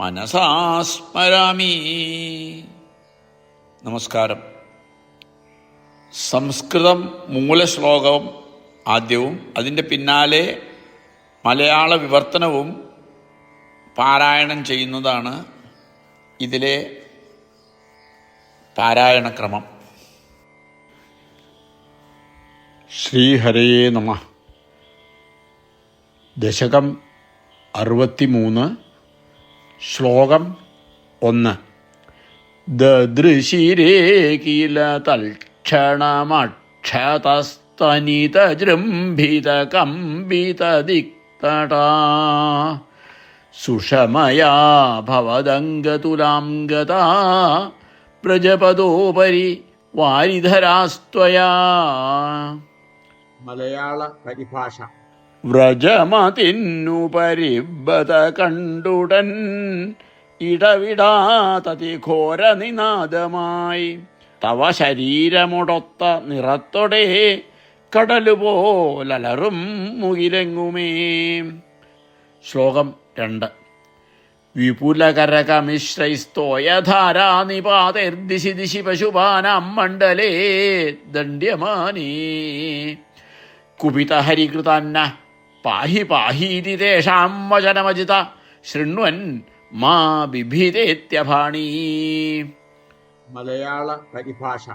മനസാ സ്മരാമി നമസ്കാരം. സംസ്കൃതം മൂലശ്ലോകവും ആദ്യവും അതിന്റെ പിന്നാലെ മലയാള വിവർത്തനവും പാരായണം ചെയ്യുന്നതാണ് ഇതിലെ പാരായണക്രമം ശ്രീഹരയേ നമ. ദശകം അറുപത്തിമൂന്ന് ശ്ലോകം ഒന്ന്. ദദൃശിരേ തൽക്ഷണമക്ഷതസ്തനിതജൃംഭിതകമ്പിതദിക്തടാ തൽക്ഷണമക്ഷതസ്തനിതജൃംഭിത കമ്പിത ദിക്തടാ സുഷമയാ ഭവദംഗതുലാം ഗതാ പ്രജപദോപരി വാരിധരാസ്ത്വയാ. മലയാള പരിഭാഷ. വ്രജമതിന്നു പരിബത കണ്ടുടൻ ഇടവിടാതതി ഘോര നിനാദമായി തവ ശരീരമുടൊത്ത നിറത്തൊടെ കടലുപോലലറും മുകിലെങ്ങുമേ. ശ്ലോകം രണ്ട്. വിപുലകരകമിശ്രൈസ്തോയധാരാനിപാതൈർദിശി ദിശി പശുപാനാം മണ്ഡലേ ദണ്ഡ്യമാനേ. കുപിതഹരികൃതന്ന പാഹി പാഹീതി തേഷാം വചനമജിത. ശൃണ്വൻ മാ ബിഭിതേത്യഭാണീ. മലയാള പരിഭാഷ.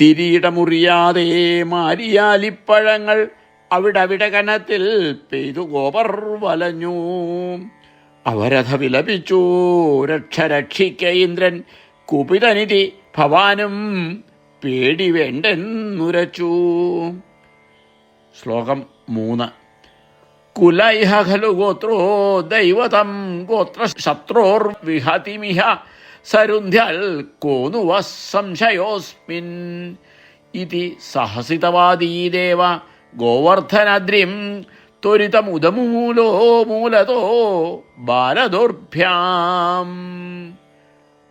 തിരീടമുറിയാതെ മാരിയാലിപ്പഴങ്ങൾ അവിടവിടെ കനത്തിൽ പെയ്തു ഗോപർ വലഞ്ഞു. അവരഥ വിലപിച്ചു രക്ഷ രക്ഷിക്ക ഇന്ദ്രൻ കുപിതനിധി ഭവാനും പേടി വേണ്ടെന്നുരച്ചു ശ്ലോകം മൂന്ന്. കുലൈഹ ഖലു ഗോത്രോ ദൈവതം ഗോത്ര ശത്രോർ വിഹതിമിഹ സരുന്ധ്യൽ കോനുവ സംശയോസ്മിൻ ഇതി സഹസിതവാദീദേവ ഗോവർദ്ധനദ്രിം ത്വരിതമുദമൂലോ മൂലതോ ബാലദുർഭ്യാം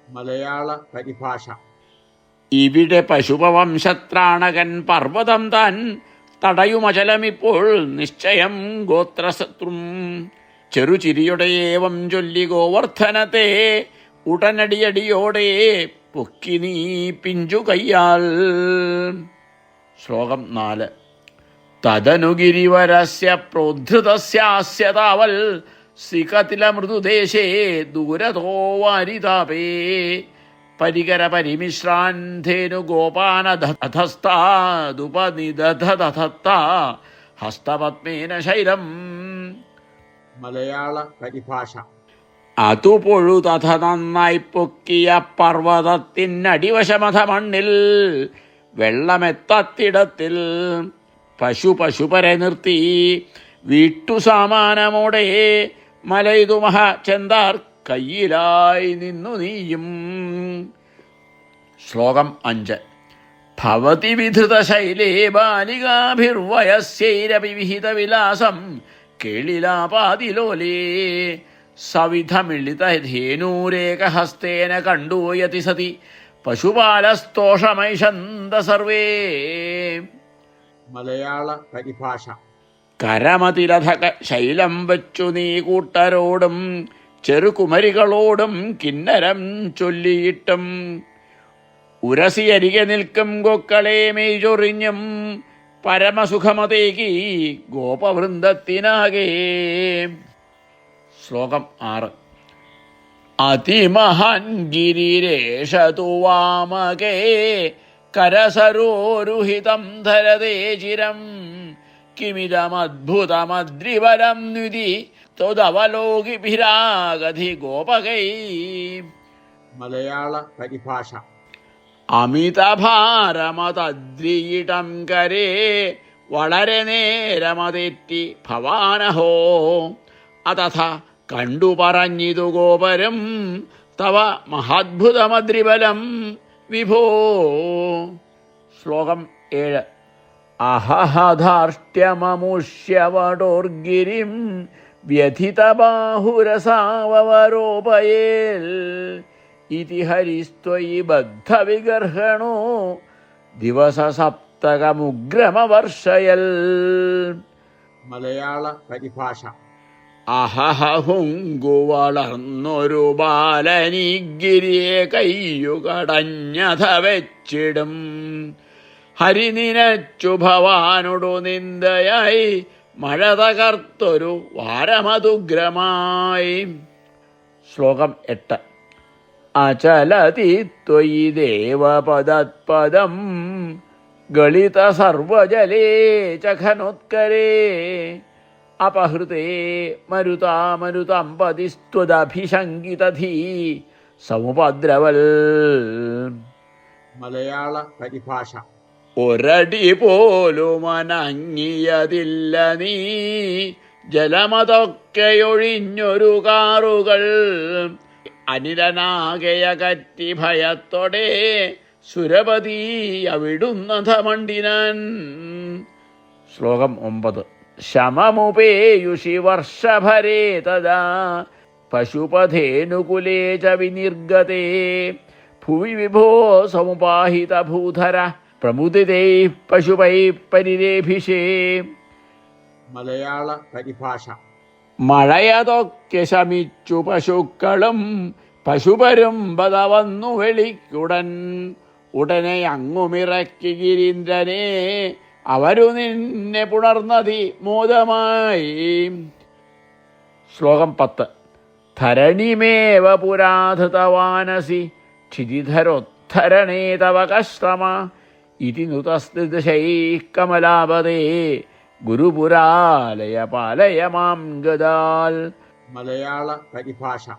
മലയാള പരിഭാഷ. ഇവിടെ പശുപവംശത്രാണകൻ പർവതം താൻ തടയുമചലമിപ്പോൾ നിശ്ചയം ഗോത്രശത്രും. ചെറുചിരിയുടെ ഏവം ചൊല്ലി ഗോവർദ്ധനത്തെ ഉടനടിയടിയോടെ പൊക്കി നീ പിഞ്ചു കയ്യാൽ. ശ്ലോകം നാല്. തദനുഗിരിവരസ്യ പ്രോദ്ധൃതസ്യാസ്യ താവൽ സികതില മൃദുദേശേ ദൂരതോ വാരിതാപേ പരികര പരിമിശ്രാന്ധേനു ഗോപാനധസ്താദുപനിദധധത്ത ഹസ്തപത്മേന ശൈലം. മലയാള പരിഭാഷ അതുപൊഴുതഥ നന്നായി പൊക്കിയ പർവതത്തിനടിവശമഥ മണ്ണിൽ വെള്ളമെത്തത്തിടത്തിൽ പശു പശുപരെ നിർത്തി. വീട്ടു സാമാനമോടെ മലയിതുമഹ ചെന്താർ കയ്യിലായി നിന്നു നീയും. ശ്ലോകം അഞ്ച്. ഭവതി വിധൃത ശൈലേ ബാലികാഭിർവയസ്യൈരപി വിഹിത വിലാസം കേളിലാപാതിലോലേ സവിധമിളിത ധേനൂരേകഹസ്തേന കണ്ടൂയതി സതി പശുപാലസ്തോഷമൈഷന്ത സർവേ മലയാള പരിഭാഷ. കരമതിരഥ ശൈലം വച്ചു നീ കൂട്ടരോടും ചെറുകുമരികളോടും കിന്നരം ചൊല്ലിയിട്ടും ഉരസിയരികെ നിൽക്കും കൊക്കളെ മെയ്ചൊറിഞ്ഞും പരമസുഖമതേകി ഗോപവൃന്ദത്തിനാകെ. ശ്ലോകം ആറ്. അതിമഹാൻ ഗിരിരേഷതു വാമകേ കരസരോരുഹിതം ധരതേ ചിരം കിമിതമദ്ഭുതമദ്രിവരം നുതി ത്വതവലോകിഭിരാഗധി ഗോപകൈ മലയാള പരിഭാഷ അമിതഭാരമതദ്രിയിടം കരേ വളരെ നേരമതെറ്റി ഭവാനഹോ. അതഥ കണ്ടു പറഞ്ഞിതു ഗോപരം തവ മഹാത്ഭുതമദ്രിബലം വിഭോ. ശ്ലോകം ഏഴ്. അഹഹധാർഷ്ട്യമമുഷ്യവടോർഗിരിം വ്യഥിതബാഹുരസാവരോപയേൽ ഇതി ഹരിസ്ത്വയി ബദ്ധവിഗർഹണോ ദിവസസപ്തകമുഗ്രമവർഷയൽ. മലയാള പരിഭാഷ. അഹഹുങ്കു വളർന്നൊരു ബാലനിഗിരിയെ കയ്യുകടഞ്ഞഥ വെച്ചിടും ഹരിനിനച്ചു ഭവാനോടു നിന്ദയായി മഴ തകർത്തൊരു വാരമതുഗ്രമായി. ശ്ലോകം എട്ട്. അചലതി ത്വയി ദേവപദത്പദം ഗളിത സർവജലേ ചഖനോത്കരേ. അപഹൃതേ മരുതാമരുതം പതിസ്ത്വദഭിശങ്കിതധീ സമുപദ്രവൽ. മലയാള പരിഭാഷ. ഒരടി പോലും അനങ്ങിയതില്ല നീ. ജലമതൊക്കെ ജലമതൊക്കെയൊഴിഞ്ഞൊരു കാറുകൾ അനിലനാകയകറ്റി ഭയത്തോടെ സുരപതി അവിടുന്ന മണ്ടിനാൻ. ശ്ലോകം ഒമ്പത്. ശമമുപേയുഷി വർഷഭരേ തദാ പശുപഥേനുകുലേ ച വിനിർഗതേ. ഭുവി വിഭോ സമുപാഹിത ഭൂധര പ്രമുദിതൈ പശുപൈ പരിരേഭിഷേ. മലയാള പരിഭാഷ. മഴയതൊക്കെ ശമിച്ചു പശുക്കളും പശുപരും ബത വന്നു വെളിക്കുടൻ. ഉടനെ അങ്ങുമിറക്കി ഗിരീന്ദ്രനെ അവരു നിന്നെ പുണർന്നതി മോദമായി. ശ്ലോകം പത്ത്. ധരണിമേവ പുരാധതവാനസി. ക്ഷിതിധരോദ്ധരണേ തവ കശ്രമ ഇതി നുതസ്തിദശൈ കമലാപദേ ഗുരുപുരാലയ പാലയ മാം ഗതാൽ മലയാള പരിഭാഷ.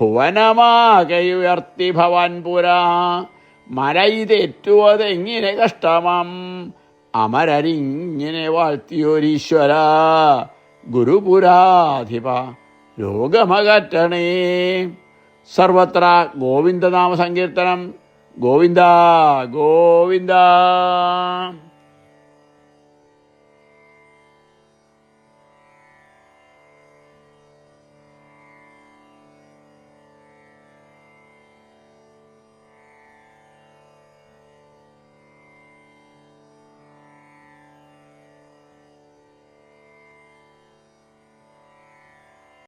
ഭുവനമാകയുയർത്തി ഭവാൻ പുരാ. മരയിതെറ്റുവതെങ്ങിനെ കഷ്ടമാം. അമരരിങ്ങനെ വാഴ്ത്തിയൊരീശ്വര. ഗുരുപുരാധിപ ലോകമകറ്റണേ സർവത്ര ഗോവിന്ദനാമ സങ്കീർത്തനം గోవిందా గోవిందా